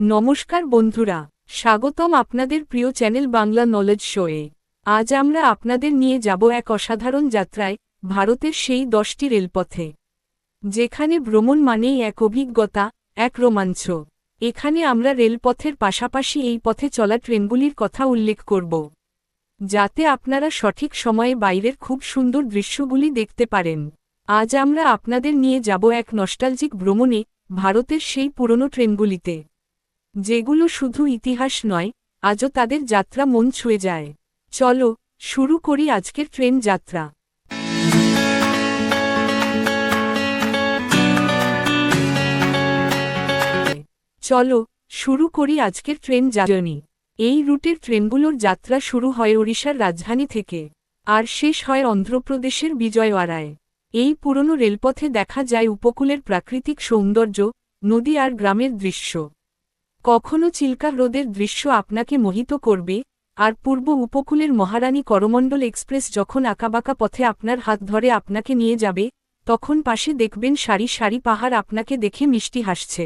নমস্কার বন্ধুরা, স্বাগতম আপনাদের প্রিয় চ্যানেল বাংলা নলেজ শোয়ে। আজ আমরা আপনাদের নিয়ে যাব এক অসাধারণ যাত্রায়, ভারতের সেই দশটি রেলপথে। যেখানে ভ্রমণ মানেই এক অভিজ্ঞতা, এক রোমাঞ্চ। এখানে আমরা রেলপথের পাশাপাশি এই পথে চলা ট্রেনগুলির কথা উল্লেখ করব, যাতে আপনারা সঠিক সময়ে বাইরের খুব সুন্দর দৃশ্যগুলি দেখতে পারেন। আজ আমরা আপনাদের নিয়ে যাব এক নস্টালজিক ভ্রমণে, ভারতের সেই পুরনো ট্রেনগুলিতে। যেগুলো শুধু ইতিহাস নয়, আজও তাদের যাত্রা মন ছুঁয়ে যায়। চলো, শুরু করি আজকের ট্রেন যাত্রা। চলো, শুরু করি আজকের ট্রেন জার্নি। এই রুটের ট্রেনগুলোর যাত্রা শুরু হয় ওড়িশার রাজধানী থেকে, আর শেষ হয় অন্ধ্রপ্রদেশের বিজয়ওয়াড়ায়। এই পুরনো রেলপথে দেখা যায় উপকূলের প্রাকৃতিক সৌন্দর্য, নদী আর গ্রামের দৃশ্য। কখনো চিল্কা হ্রদের দৃশ্য আপনাকে মোহিত করবে, আর পূর্ব উপকূলের মহারানী করমণ্ডল এক্সপ্রেস যখন আঁকাবাঁকা পথে আপনার হাত ধরে আপনাকে নিয়ে যাবে, তখন পাশে দেখবেন সারি সারি পাহাড় আপনাকে দেখে মিষ্টি হাসছে।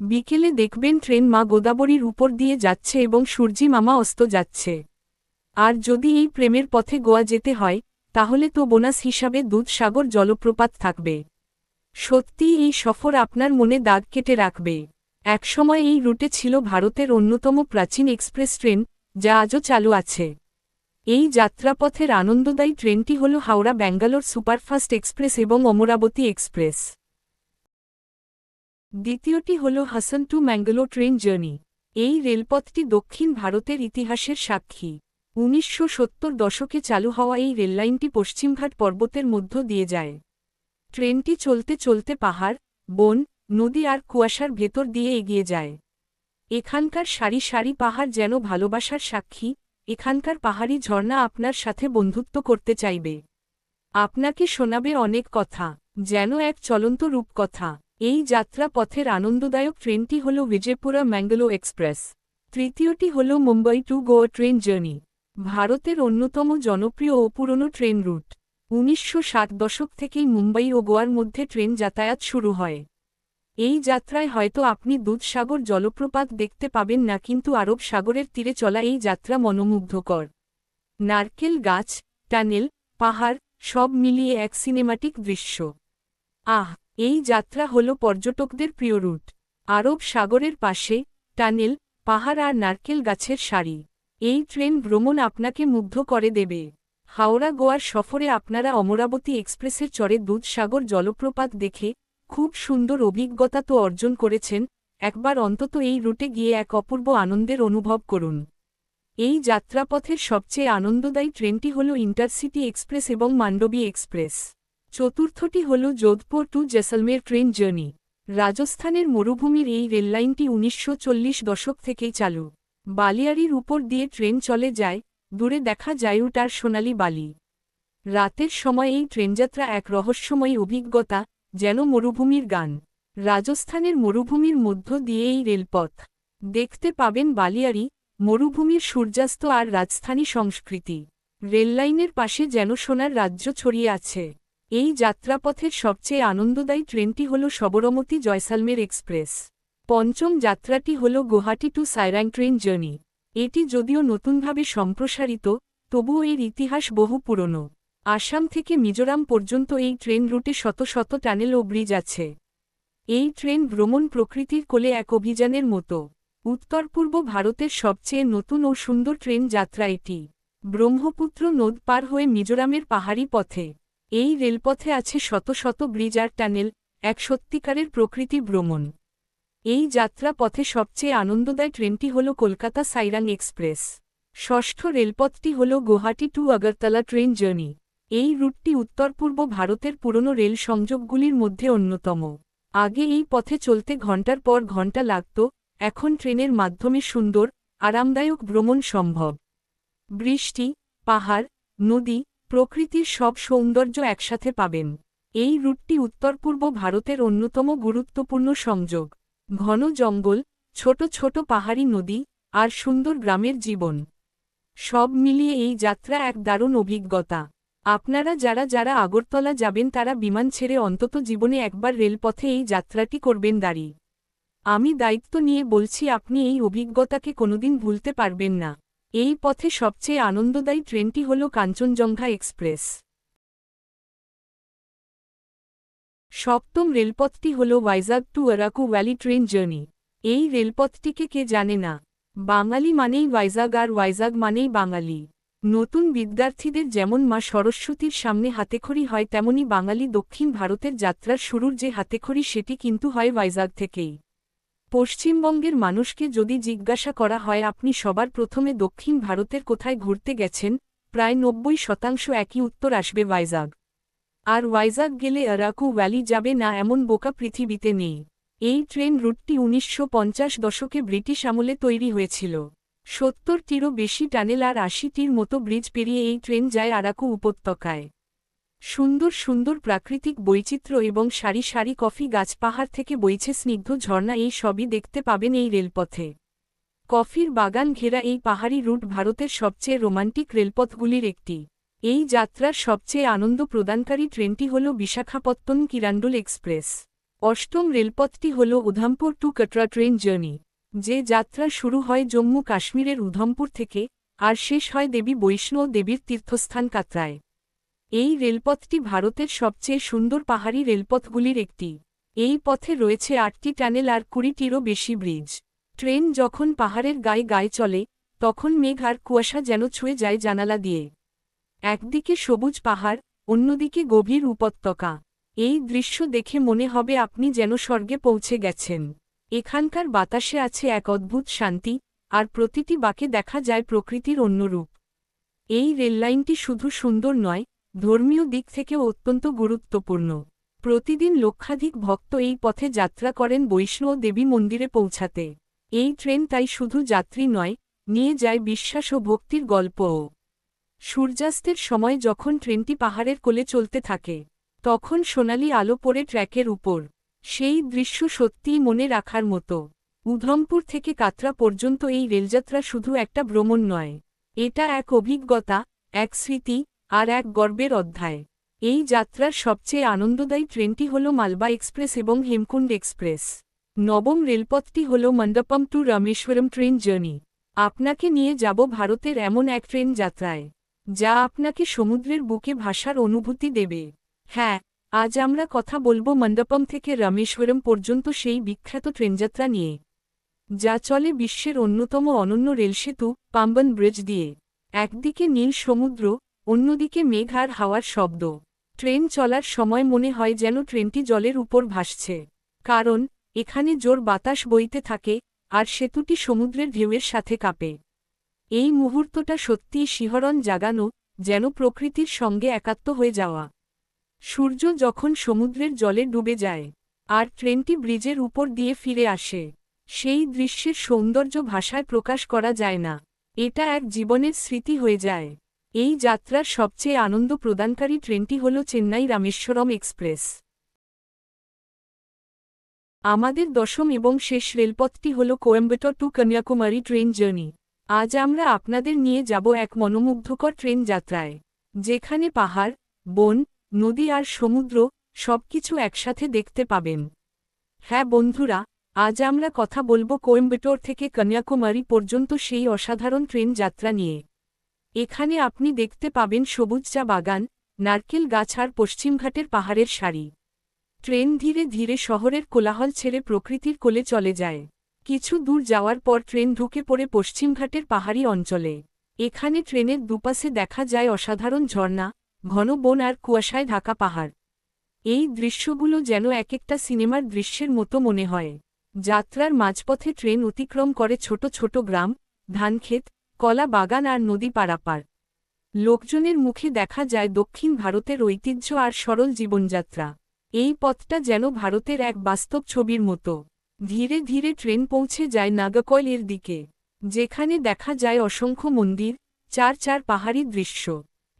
বিকেলে দেখবেন ট্রেন মা গোদাবরীর উপর দিয়ে যাচ্ছে এবং সূর্যি মামা অস্ত যাচ্ছে। আর যদি এই প্রেমের পথে গোয়া যেতে হয়, তাহলে তো বোনাস হিসাবে দুধসাগর জলপ্রপাত থাকবে। সত্যি এই সফর আপনার মনে দাগ কেটে রাখবে। একসময় এই রুটে ছিল ভারতের অন্যতম প্রাচীন এক্সপ্রেস ট্রেন, যা আজও চালু আছে। এই যাত্রাপথের আনন্দদায়ী ট্রেনটি হল হাওড়া ব্যাঙ্গালোর সুপারফাস্ট এক্সপ্রেস এবং অমরাবতী এক্সপ্রেস। দ্বিতীয়টি হল Hassan to Mangalore train journey. এই রেলপথটি দক্ষিণ ভারতের ইতিহাসের সাক্ষী। উনিশশো সত্তর দশকে চালু হওয়া এই রেললাইনটি পশ্চিমঘাট পর্বতের মধ্য দিয়ে যায়। ট্রেনটি চলতে চলতে পাহাড়, বন নদী আর কুয়াশার ভেতর দিয়ে এগিয়ে যায়। এখানকার সারি সারি পাহাড় যেন ভালোবাসার সাক্ষী, এখানকার পাহাড়ি ঝর্ণা আপনার সাথে বন্ধুত্ব করতে চাইবে। আপনাকে শোনাবে অনেক কথা, যেন এক চলন্ত রূপকথা। এই যাত্রা পথের আনন্দদায়ক ট্রেনটি হল বিজয়পুরা ম্যাঙ্গালো এক্সপ্রেস। তৃতীয়টি হল Mumbai to Goa train journey, ভারতের অন্যতম জনপ্রিয় ও পুরনো ট্রেন রুট। উনিশশো ষাট দশক থেকেই মুম্বাই ও গোয়ার মধ্যে ট্রেন যাতায়াত শুরু হয়। এই যাত্রায় হয়তো আপনি দুধসাগর জলপ্রপাত দেখতে পাবেন না, কিন্তু আরব সাগরের তীরে চলা এই যাত্রা মনোমুগ্ধকর। নারকেল গাছ, টানেল, পাহাড়, সব মিলিয়ে এক সিনেমাটিক দৃশ্য। আহ, এই যাত্রা হল পর্যটকদের প্রিয় রুট। আরব সাগরের পাশে টানেল, পাহাড় আর নারকেল গাছের সারি। এই ট্রেন ভ্রমণ আপনাকে মুগ্ধ করে দেবে। হাওড়া গোয়ার সফরে আপনারা অমরাবতী এক্সপ্রেসের চরে দুধসাগর জলপ্রপাত দেখে খুব সুন্দর অভিজ্ঞতা তো অর্জন করেছেন, একবার অন্তত এই রুটে গিয়ে এক অপূর্ব আনন্দের অনুভব করুন। এই যাত্রাপথের সবচেয়ে আনন্দদায়ী ট্রেনটি হল ইন্টারসিটি এক্সপ্রেস এবং মান্ডবী এক্সপ্রেস। চতুর্থটি হল Jodhpur to Jaisalmer train journey. রাজস্থানের মরুভূমির এই রেললাইনটি উনিশশো চল্লিশ দশক থেকেই চালু। বালিয়ারির উপর দিয়ে ট্রেন চলে যায়, দূরে দেখা যায় উটার সোনালি বালি। রাতের সময় এই ট্রেনযাত্রা এক রহস্যময়ী অভিজ্ঞতা যেন মরুভূমির গান। রাজস্থানের মরুভূমির মধ্য দিয়ে এই রেলপথ। দেখতে পাবেন বালিয়ারি মরুভূমির সূর্যাস্ত আর রাজস্থানী সংস্কৃতি। রেললাইনের পাশে যেন সোনার রাজ্য ছড়িয়ে আছে। এই যাত্রাপথের সবচেয়ে আনন্দদায়ী ট্রেনটি হল সবরমতী জয়সালমের এক্সপ্রেস। পঞ্চম যাত্রাটি হল Guwahati to Sairang train journey. এটি যদিও নতুনভাবে সম্প্রসারিত, তবুও এর ইতিহাস বহু পুরনো। আসাম থেকে মিজোরাম পর্যন্ত এই ট্রেন রুটে শত শত টানেল ও ব্রিজ আছে। এই ট্রেন ভ্রমণ প্রকৃতির কোলে এক অভিযানের মতো। উত্তর পূর্ব ভারতের সবচেয়ে নতুন ও সুন্দর ট্রেন যাত্রা এটি। ব্রহ্মপুত্র নদ পার হয়ে মিজোরামের পাহাড়ি পথে। এই রেলপথে আছে শত শত ব্রিজ আর টানেল, এক সত্যিকারের প্রকৃতি ভ্রমণ। এই যাত্রা পথে সবচেয়ে আনন্দদায় ট্রেনটি হল কলকাতা সাইরাং এক্সপ্রেস। ষষ্ঠ রেলপথটি হল Guwahati to Agartala train journey. এই রুটটি উত্তর পূর্ব ভারতের পুরনো রেল সংযোগগুলির মধ্যে অন্যতম। আগে এই পথে চলতে ঘণ্টার পর ঘণ্টা লাগত, এখন ট্রেনের মাধ্যমে সুন্দর, আরামদায়ক ভ্রমণ সম্ভব। বৃষ্টি, পাহাড়, নদী, প্রকৃতির সব সৌন্দর্য একসাথে পাবেন। এই রুটটি উত্তর পূর্ব ভারতের অন্যতম গুরুত্বপূর্ণ সংযোগ। ঘন জঙ্গল, ছোট ছোট পাহাড়ি নদী, আর সুন্দর গ্রামের জীবন। সব মিলিয়ে এই যাত্রা এক দারুণ অভিজ্ঞতা। আপনারা যারা যারা আগরতলা যাবেন তারা বিমান ছেড়ে অন্তত জীবনে একবার রেলপথে এই যাত্রাটি করবেন দাঁড়ি। আমি দায়িত্ব নিয়ে বলছি, আপনি এই অভিজ্ঞতাকে কোনোদিন ভুলতে পারবেন না। এই পথে সবচেয়ে আনন্দদায়ী ট্রেনটি হল কাঞ্চনজঙ্ঘা এক্সপ্রেস। সপ্তম রেলপথটি হল Vizag to Araku valley train journey. এই রেলপথটিকে কে জানে না? বাঙালি মানেই ওয়াইজাগ আর ওয়াইজাগ মানেই বাঙালি। নতুন বিদ্যার্থীদের যেমন মা সরস্বতীর সামনে হাতেখড়ি হয়, তেমনি বাঙালি দক্ষিণ ভারতের যাত্রার শুরুর যে হাতেখড়ি সেটি কিন্তু হয় ওয়াইজাগ থেকেই। পশ্চিমবঙ্গের মানুষকে যদি জিজ্ঞাসা করা হয়, আপনি সবার প্রথমে দক্ষিণ ভারতের কোথায় ঘুরতে গেছেন? প্রায় নব্বই শতাংশ একই উত্তর আসবে ভাইজাগ আর ওয়াইজাগ গেলে আরাকু ভ্যালি যাবে না, এমন বোকা পৃথিবীতে নেই। এই ট্রেন রুটটি উনিশশো পঞ্চাশ দশকে ব্রিটিশ আমলে তৈরি হয়েছিল। সত্তরটিরও বেশি টানেল আর আশিটির মতো ব্রিজ পেরিয়ে এই ট্রেন যায় আরাকু উপত্যকায়। সুন্দর সুন্দর প্রাকৃতিক বৈচিত্র্য এবং সারি সারি কফি গাছ পাহাড় থেকে বইছে স্নিগ্ধ ঝর্ণা, এই সবই দেখতে পাবেন এই রেলপথে। কফির বাগান ঘেরা এই পাহাড়ি রুট ভারতের সবচেয়ে রোমান্টিক রেলপথগুলির একটি। এই যাত্রার সবচেয়ে আনন্দ প্রদানকারী ট্রেনটি হল বিশাখাপত্তন কিরান্ডুল এক্সপ্রেস। অষ্টম রেলপথটি হল Udhampur to Katra train journey. যে যাত্রা শুরু হয় জম্মু কাশ্মীরের উধমপুর থেকে, আর শেষ হয় দেবী বৈষ্ণব দেবীর তীর্থস্থান কাত্রায়। এই রেলপথটি ভারতের সবচেয়ে সুন্দর পাহাড়ি রেলপথগুলির একটি। এই পথে রয়েছে আটটি টানেল আর কুড়িটিরও বেশি ব্রিজ। ট্রেন যখন পাহাড়ের গায়ে গায়ে চলে, তখন মেঘ আর কুয়াশা যেন ছুঁয়ে যায় জানালা দিয়ে। একদিকে সবুজ পাহাড়, অন্যদিকে গভীর উপত্যকা। এই দৃশ্য দেখে মনে হবে আপনি যেন স্বর্গে পৌঁছে গেছেন। এখানকার বাতাসে আছে এক অদ্ভুত শান্তি, আর প্রতিটি বাকে দেখা যায় প্রকৃতির অন্যরূপ এই রেললাইনটি শুধু সুন্দর নয়, ধর্মীয় দিক থেকেও অত্যন্ত গুরুত্বপূর্ণ। প্রতিদিন লক্ষাধিক ভক্ত এই পথে যাত্রা করেন বৈষ্ণব দেবী মন্দিরে পৌঁছাতে। এই ট্রেন তাই শুধু যাত্রী নয়, নিয়ে যায় বিশ্বাস ও ভক্তির গল্পও। সূর্যাস্তের সময় যখন ট্রেনটি পাহাড়ের কোলে চলতে থাকে, তখন সোনালি আলো পড়ে ট্র্যাকের উপর। সেই দৃশ্য সত্যিই মনে রাখার মতো। উধমপুর থেকে কাতরা পর্যন্ত এই রেলযাত্রা শুধু একটা ভ্রমণ নয়, এটা এক অভিজ্ঞতা, এক স্মৃতি, আর এক গর্বের অধ্যায়। এই যাত্রার সবচেয়ে আনন্দদায়ী ট্রেনটি হল মালবা এক্সপ্রেস এবং হেমকুণ্ড এক্সপ্রেস। নবম রেলপথটি হল Mandapam to Rameswaram train journey. আপনাকে নিয়ে যাব ভারতের এমন এক ট্রেন যাত্রায়, যা আপনাকে সমুদ্রের বুকে ভাষার অনুভূতি দেবে। হ্যাঁ আজ আমরা কথা বলব মণ্ডপম থেকে রামেশ্বরম পর্যন্ত সেই বিখ্যাত ট্রেনযাত্রা নিয়ে, যা চলে বিশ্বের অন্যতম অনন্য রেলসেতু পাম্বন ব্রিজ দিয়ে। একদিকে নীল সমুদ্র, অন্যদিকে মেঘ আর হাওয়ার শব্দ। ট্রেন চলার সময় মনে হয় যেন ট্রেনটি জলের উপর ভাসছে। কারণ, এখানে জোর বাতাস বইতে থাকে, আর সেতুটি সমুদ্রের ঢেউয়ের সাথে কাঁপে। এই মুহূর্তটা সত্যিই শিহরণ জাগানো, যেন প্রকৃতির সঙ্গে একাত্ম হয়ে যাওয়া। সূর্য যখন সমুদ্রের জলে ডুবে যায়, আর ট্রেনটি ব্রিজের উপর দিয়ে ফিরে আসে, সেই দৃশ্যের সৌন্দর্য ভাষায় প্রকাশ করা যায় না। এটা এক জীবনের স্মৃতি হয়ে যায়। এই যাত্রার সবচেয়ে আনন্দ প্রদানকারী ট্রেনটি হল চেন্নাই রামেশ্বরম এক্সপ্রেস। আমাদের দশম এবং শেষ রেলপথটি হল Coimbatore to Kanyakumari train journey. আজ আমরা আপনাদের নিয়ে যাব এক মনোমুগ্ধকর ট্রেন যাত্রায়, যেখানে পাহাড়, বন নদী আর সমুদ্র সবকিছু একসাথে দেখতে পাবেন। হ্যাঁ বন্ধুরা, আজ আমরা কথা বলব কোয়েম্বেটোর থেকে কন্যাকুমারী পর্যন্ত সেই অসাধারণ ট্রেন যাত্রা নিয়ে। এখানে আপনি দেখতে পাবেন সবুজ চা বাগান, নারকেল গাছ আর পশ্চিমঘাটের পাহাড়ের সারি। ট্রেন ধীরে ধীরে শহরের কোলাহল ছেড়ে প্রকৃতির কোলে চলে যায়। কিছু দূর যাওয়ার পর ট্রেন ঢুকে পড়ে পশ্চিমঘাটের পাহাড়ি অঞ্চলে। এখানে ট্রেনের দুপাশে দেখা যায় অসাধারণ ঝর্ণা ঘন বন আর কুয়াশায় ঢাকা পাহাড়। এই দৃশ্যগুলো যেন এক একটা সিনেমার দৃশ্যের মতো মনে হয়। যাত্রার মাঝপথে ট্রেন অতিক্রম করে ছোট ছোট গ্রাম, ধানক্ষেত, কলা বাগান আর নদী পারাপার। লোকজনের মুখে দেখা যায় দক্ষিণ ভারতের ঐতিহ্য আর সরল জীবনযাত্রা। এই পথটা যেন ভারতের এক বাস্তব ছবির মতো। ধীরে ধীরে ট্রেন পৌঁছে যায় নাগাকয়েলের দিকে, যেখানে দেখা যায় অসংখ্য মন্দির, চার চার পাহাড়ি দৃশ্য।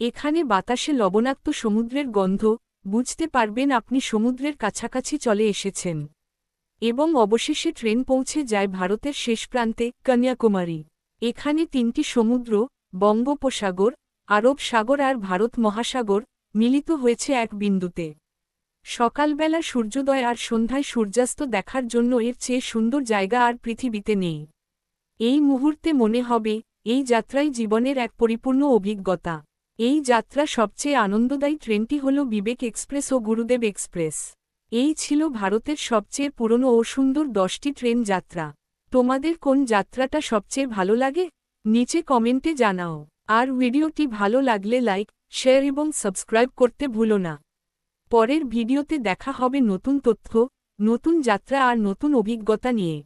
এখানে বাতাসে লবণাক্ত সমুদ্রের গন্ধ, বুঝতে পারবেন আপনি সমুদ্রের কাছাকাছি চলে এসেছেন। এবং অবশেষে ট্রেন পৌঁছে যায় ভারতের শেষ প্রান্তে, কন্যাকুমারী। এখানে তিনটি সমুদ্র, বঙ্গোপসাগর, আরব সাগর আর ভারত মহাসাগর, মিলিত হয়েছে এক বিন্দুতে। সকালবেলা সূর্যোদয় আর সন্ধ্যায় সূর্যাস্ত দেখার জন্য এর চেয়ে সুন্দর জায়গা আর পৃথিবীতে নেই। এই মুহূর্তে মনে হবে, এই যাত্রাই জীবনের এক পরিপূর্ণ অভিজ্ঞতা। এই যাত্রা সবচেয়ে আনন্দদায়ী ট্রেনটি হল বিবেক এক্সপ্রেস ও গুরুদেব এক্সপ্রেস। এই ছিল ভারতের সবচেয়ে পুরনো ও সুন্দর দশটি ট্রেন যাত্রা। তোমাদের কোন যাত্রাটা সবচেয়ে ভালো লাগে? নিচে কমেন্টে জানাও। আর ভিডিওটি ভালো লাগলে লাইক, শেয়ার এবং সাবস্ক্রাইব করতে ভুলো না। পরের ভিডিওতে দেখা হবে নতুন তথ্য, নতুন যাত্রা আর নতুন অভিজ্ঞতা নিয়ে।